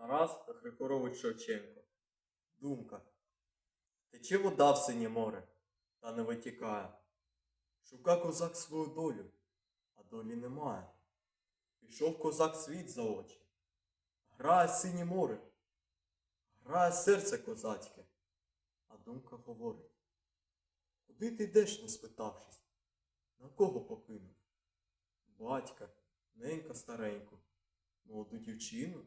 Тарас Григорович Шевченко. Думка. Тече вода в синє море, та не витікає. Шука козак свою долю, а долі немає. Пішов козак світ за очі. Грає синє море, грає серце козацьке, а думка говорить. Куди ти йдеш, не спитавшись? На кого покинув? Батька, ненька стареньку, молоду дівчину?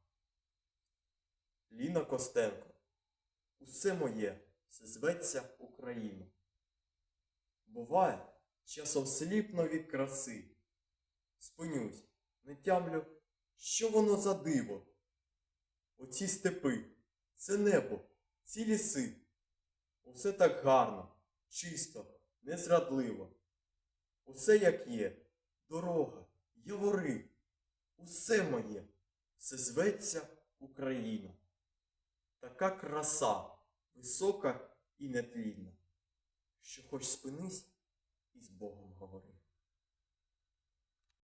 Ліна Костенко. Усе моє, все зветься Україна. Буває, часом сліпно від краси. Спинюсь, не тямлю, що воно за диво. Оці степи, це небо, ці ліси. Усе так гарно, чисто, незрадливо. Усе як є, дорога, явори, усе моє, все зветься Україна. Така краса, висока і нетлінна, що хоч спинись і з Богом говори.